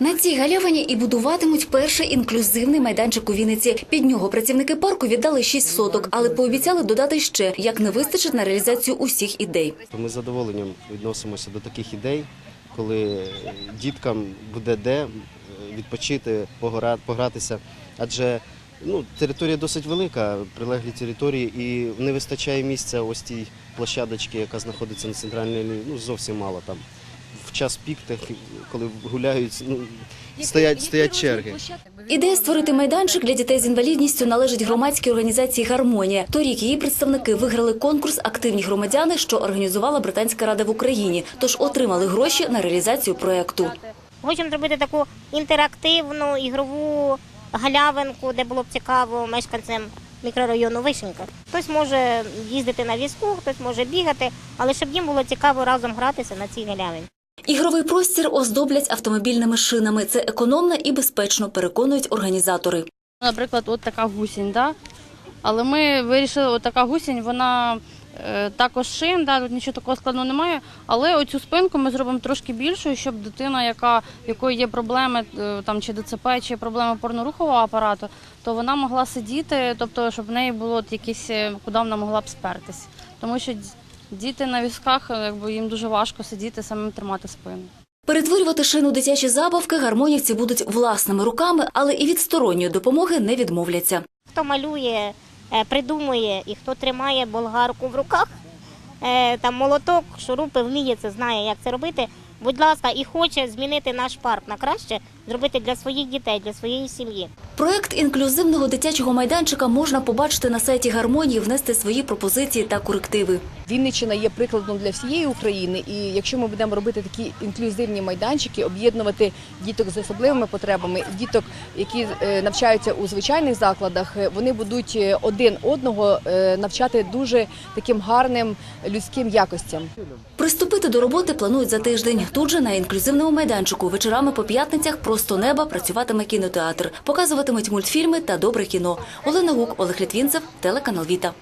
На цій галявині і будуватимуть перший інклюзивний майданчик у Вінниці. Під нього працівники парку віддали 6 соток, але пообіцяли додати ще, як не вистачить на реалізацію усіх ідей. Ми з задоволенням відносимося до таких ідей, коли діткам буде де е, відпочити, погратися. Адже ну, територія досить велика, прилеглі території, і не вистачає місця ось тій площадочці, яка знаходиться на центральній лінії, ну зовсім мало там. В час пік, коли гуляють, ну, стоять, стоять черги. Ідея створити майданчик для дітей з інвалідністю належить громадській організації Гармонія. Торік її представники виграли конкурс Активні громадяни, що організувала Британська рада в Україні. Тож отримали гроші на реалізацію проекту. Хочемо зробити таку інтерактивну ігрову галявинку, де було б цікаво мешканцям мікрорайону Вишенька. Хтось може їздити на візку, хтось може бігати, але щоб їм було цікаво разом гратися на цій галявині. Ігровий простір оздоблять автомобільними шинами. Це економно і безпечно, переконують організатори. Наприклад, от така гусінь, да? але ми вирішили, от така гусінь, вона е, також шин, да? тут нічого такого складного немає. Але оцю спинку ми зробимо трошки більшою, щоб дитина, яка, якої є проблеми, е, там, чи ДЦП, чи проблеми опорно-рухового апарату, то вона могла сидіти, тобто, щоб в неї було якісь, е, куди вона могла б спертись. Тому що діти на візках, якби їм дуже важко сидіти, самим тримати спину. Перетворювати шину дитячі забавки гармонівці будуть власними руками, але і від сторонньої допомоги не відмовляться. Хто малює, е, придумує і хто тримає болгарку в руках, е, там молоток, шурупи, вміє це, знає, як це робити. Будь ласка, і хоче змінити наш парк на краще, зробити для своїх дітей, для своєї сім'ї. Проект інклюзивного дитячого майданчика можна побачити на сайті гармонії, внести свої пропозиції та корективи. Вінниччина є прикладом для всієї України, і якщо ми будемо робити такі інклюзивні майданчики, об'єднувати діток з особливими потребами, діток, які е, навчаються у звичайних закладах, е, вони будуть е, один одного навчати дуже таким гарним людським якостям. Приступити до роботи планують за тиждень. Тут же на інклюзивному майданчику вечорами по п'ятницях просто неба працюватиме кінотеатр. Показуватимуть мультфільми та добре кіно. Олена Гук, Олег Літвінцев, телеканал Віта.